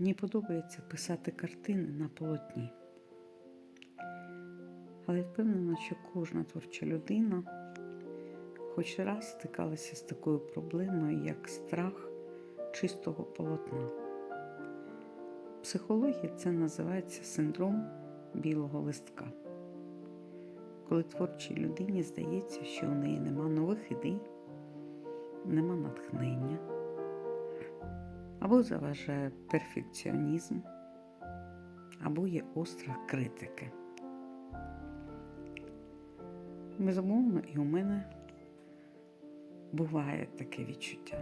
Мені подобається писати картини на полотні. Але впевнена, що кожна творча людина хоч раз стикалася з такою проблемою, як страх чистого полотна. В психології це називається синдром білого листка. Коли творчій людині здається, що у неї нема нових ідей, нема натхнення, або заважає перфекціонізм, або є острах критики. Безумовно, і у мене буває таке відчуття.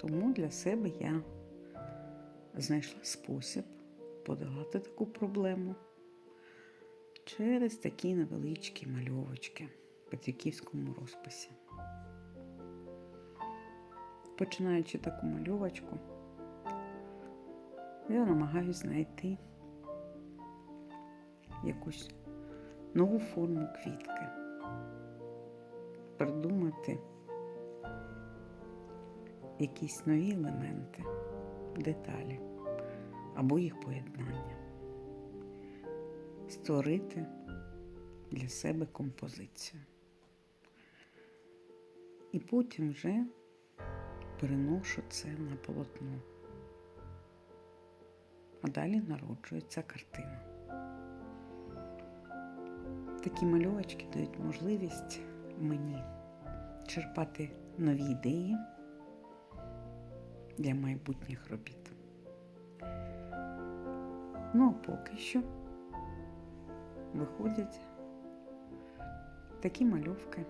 Тому для себе я знайшла спосіб подолати таку проблему через такі невеличкі мальовочки в петриківському розписі. Починаючи таку мальовочку, я намагаюся знайти якусь нову форму квітки, придумати якісь нові елементи, деталі або їх поєднання, створити для себе композицію. І потім вже переношу це на полотно. А далі народжується картина. Такі мальовочки дають можливість мені черпати нові ідеї для майбутніх робіт. Ну, а поки що виходять такі мальовки